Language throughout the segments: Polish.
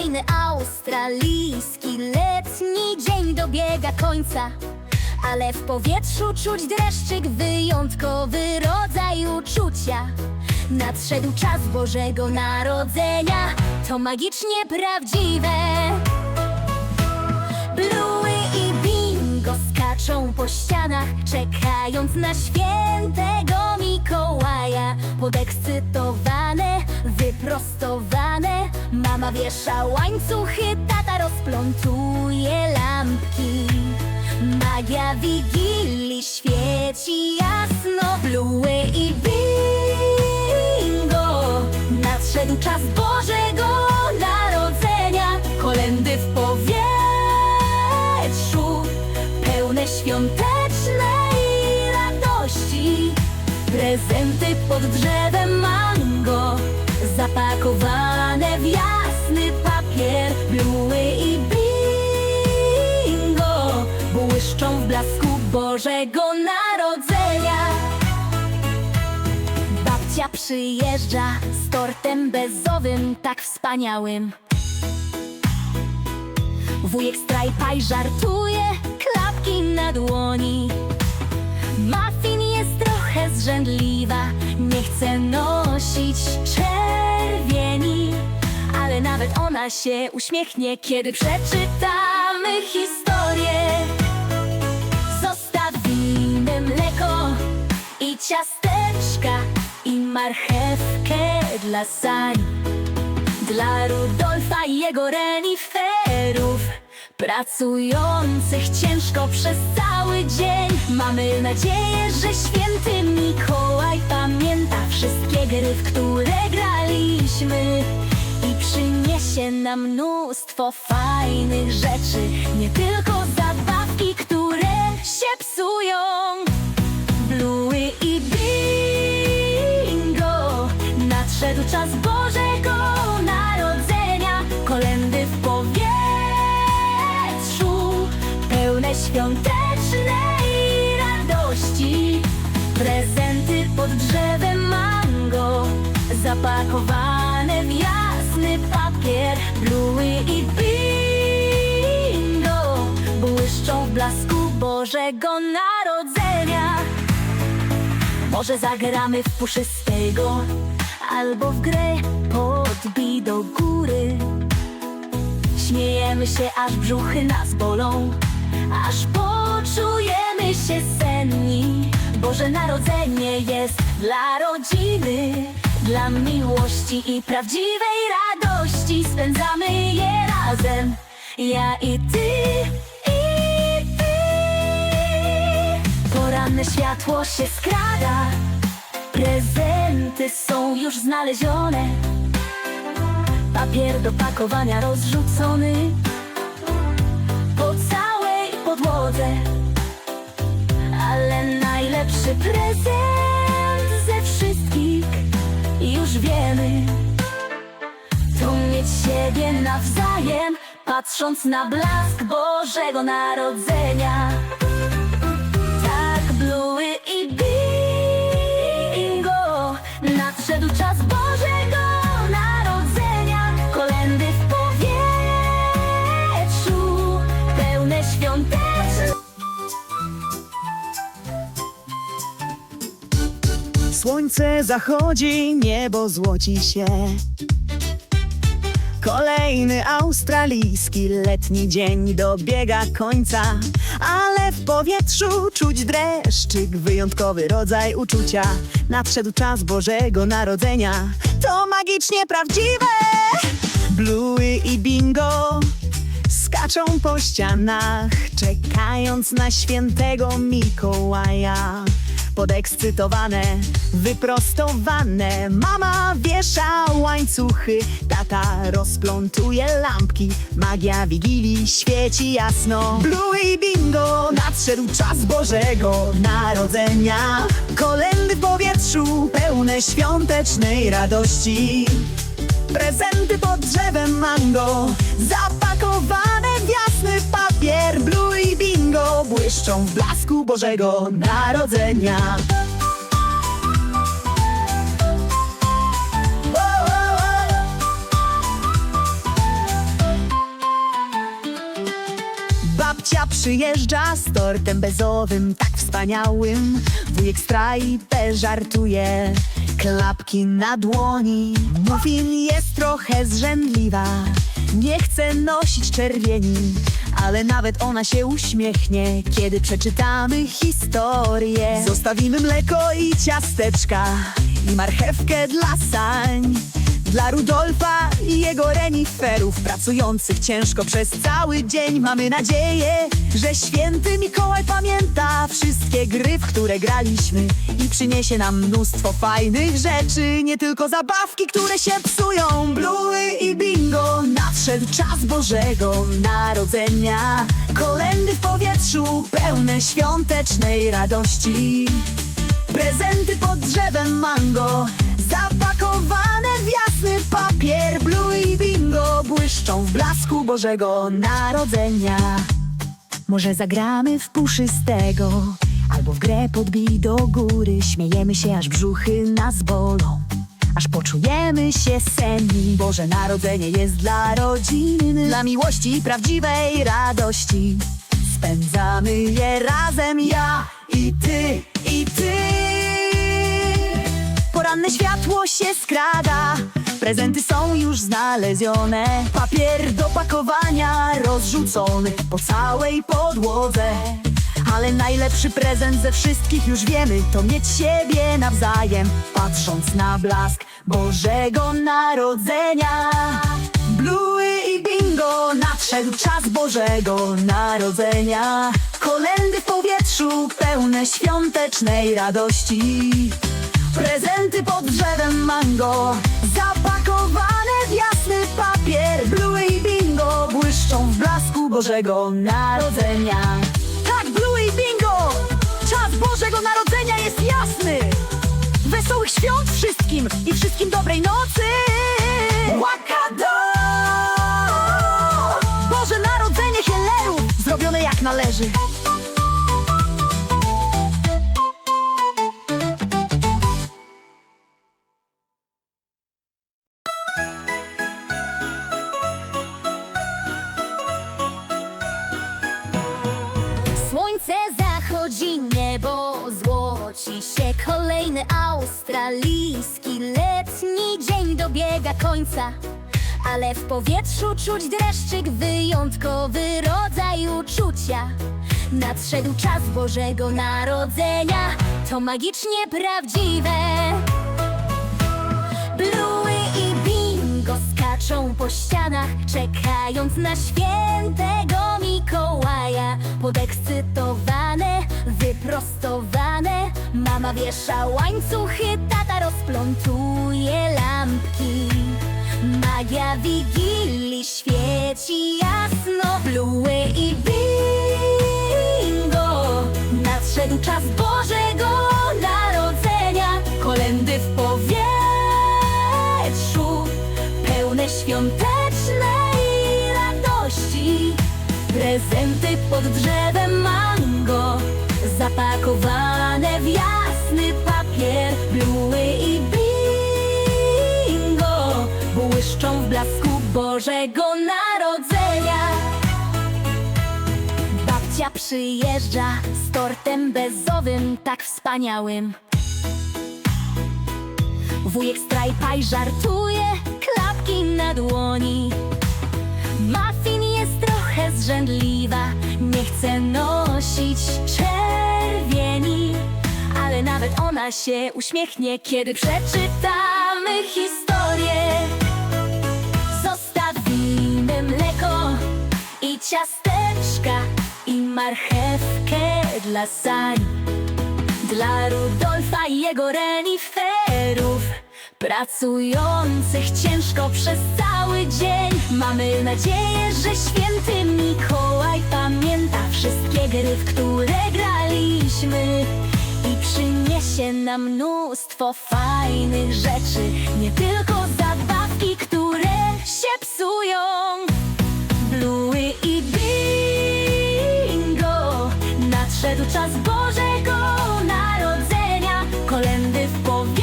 Kolejny australijski letni dzień dobiega końca. Ale w powietrzu czuć dreszczyk, wyjątkowy rodzaj uczucia. Nadszedł czas Bożego Narodzenia, to magicznie prawdziwe. Po ścianach, czekając na świętego Mikołaja. Podekscytowane, wyprostowane, mama wiesza łańcuchy, tata rozplątuje lampki. Magia Wigilii świeci jasno, Bluey i Bingo. Nadszedł czas Bożego świątecznej radości. Prezenty pod drzewem mango, zapakowane w jasny papier. Bluey i bingo błyszczą w blasku Bożego Narodzenia. Babcia przyjeżdża z tortem bezowym, tak wspaniałym. Wujek strajpaj żartuje, na dłoni. Muffin jest trochę zrzędliwa, nie chce nosić czerwieni. Ale nawet ona się uśmiechnie, kiedy przeczytamy historię. Zostawimy mleko i ciasteczka i marchewkę dla Sani. Dla Rudolfa i jego reniferów Pracujących ciężko przez cały dzień. Mamy nadzieję, że święty Mikołaj pamięta Wszystkie gry, w które graliśmy. I przyniesie nam mnóstwo fajnych rzeczy Nie tylko zabawki, które się psują. Bluey i bingo Nadszedł czas Bożego świątecznej radości. Prezenty pod drzewem mango Zapakowane w jasny papier Bluey i bingo Błyszczą w blasku Bożego Narodzenia. Może zagramy w puszystego Albo w grę podbij do góry. Śmiejemy się, aż brzuchy nas bolą Aż poczujemy się senni. Boże Narodzenie jest dla rodziny Dla miłości i prawdziwej radości. Spędzamy je razem. Ja i ty i ty. Poranne światło się skrada. Prezenty są już znalezione. Papier do pakowania rozrzucony podłodze Ale najlepszy prezent ze wszystkich Już wiemy. To mieć siebie nawzajem Patrząc na blask Bożego Narodzenia. Tak, Bluey Słońce zachodzi, niebo złoci się. Kolejny australijski letni dzień dobiega końca, ale w powietrzu czuć dreszczyk, wyjątkowy rodzaj uczucia. Nadszedł czas Bożego Narodzenia, to magicznie prawdziwe. Bluey i bingo skaczą po ścianach, czekając na świętego Mikołaja. Podekscytowane, wyprostowane, mama wiesza łańcuchy, tata rozplątuje lampki, magia Wigilii świeci jasno. Bluey bingo, nadszedł czas Bożego Narodzenia. Kolendy w powietrzu, pełne świątecznej radości. Prezenty pod drzewem mango Zapakowane w jasny papier Blue i bingo błyszczą w blasku Bożego Narodzenia. Babcia przyjeżdża z tortem bezowym, tak wspaniałym. Wujek strai żartuje, klapki na dłoni. Muffin jest trochę zrzędliwa nie chce nosić czerwieni. Ale nawet ona się uśmiechnie, kiedy przeczytamy historię. Zostawimy mleko i ciasteczka i marchewkę dla sań. Dla Rudolfa i jego reniferów pracujących ciężko przez cały dzień mamy nadzieję, że święty Mikołaj pamięta wszystkie gry, w które graliśmy i przyniesie nam mnóstwo fajnych rzeczy, nie tylko zabawki, które się psują. Bluey i bingo, nadszedł czas Bożego Narodzenia. Kolendy w powietrzu, pełne świątecznej radości. Prezenty pod drzewem mango Zapakowane w jasny papier Blue i bingo błyszczą w blasku Bożego Narodzenia. Może zagramy w puszystego Albo w grę podbij do góry. Śmiejemy się aż brzuchy nas bolą. Aż poczujemy się senni Boże Narodzenie jest dla rodziny. Dla miłości i prawdziwej radości. Spędzamy je razem ja i ty i Poranne światło się skrada. Prezenty są już znalezione. Papier do pakowania rozrzucony po całej podłodze. Ale najlepszy prezent ze wszystkich już wiemy To mieć siebie nawzajem Patrząc na blask Bożego Narodzenia. Bluey i bingo Nadszedł czas Bożego Narodzenia. Kolendy w powietrzu Pełne świątecznej radości Prezenty pod drzewem mango. Zapakowane w jasny papier. Bluey i bingo Błyszczą w blasku Bożego Narodzenia. Tak, Bluey i bingo! Czas Bożego Narodzenia jest jasny! Wesołych świąt wszystkim I wszystkim dobrej nocy! Łakado Boże Narodzenie Hellerów Zrobione jak należy złoci się Kolejny australijski letni dzień dobiega końca. Ale w powietrzu czuć dreszczyk, wyjątkowy rodzaj uczucia. Nadszedł czas Bożego Narodzenia, to magicznie prawdziwe. Bluey i bingo skaczą po ścianach, czekając na świętego Mikołaja. Podekscytowane, wyprostowane, mama wiesza łańcuchy, tata rozplątuje lampki. Magia Wigilii świeci jasno, Bluey i bingo. Nadszedł czas Bożego Narodzenia, kolendy w powietrzu, pełne świątecznej radości. Prezenty pod drzewem mango, zapakowane jasny papier, Bluey i bingo, błyszczą w blasku Bożego Narodzenia. Babcia przyjeżdża z tortem bezowym, tak wspaniałym. Wujek strajpaj żartuje, klapki na dłoni. Muffin jest trochę zrzędliwa, nie chce nosić czerwieni. Nawet ona się uśmiechnie, kiedy przeczytamy historię. Zostawimy mleko i ciasteczka i marchewkę dla sań. Dla Rudolfa i jego reniferów Pracujących ciężko przez cały dzień Mamy nadzieję, że święty Mikołaj pamięta Wszystkie gry, w które graliśmy przyniesie nam mnóstwo fajnych rzeczy Nie tylko zabawki, które się psują. Bluey i bingo Nadszedł czas Bożego Narodzenia. Kolendy w powietrzu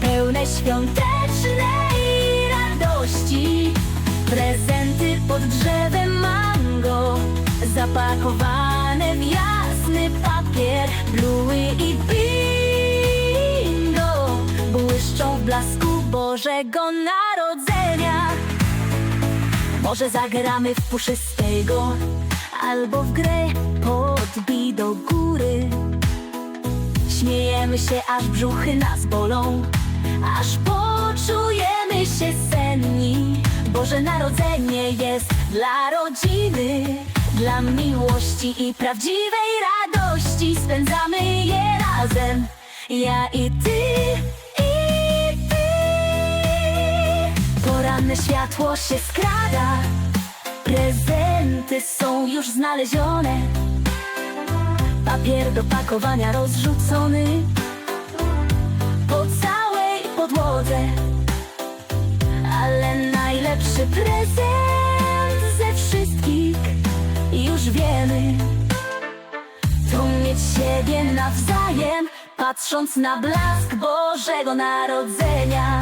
Pełne świątecznej radości. Prezenty pod drzewem zapakowane w jasny papier. I bingo błyszczą w blasku Bożego Narodzenia. Może zagramy w puszystego albo w grę podbij do góry. Śmiejemy się, aż brzuchy nas bolą, aż poczujemy się senni. Boże Narodzenie jest dla rodziny, dla miłości i prawdziwej radości. Spędzamy je razem, ja i ty, i ty. Poranne światło się skrada, prezenty są już znalezione. Papier do pakowania rozrzucony po całej podłodze. Ale najlepszy prezent już wiemy. To mieć siebie nawzajem, patrząc na blask Bożego Narodzenia.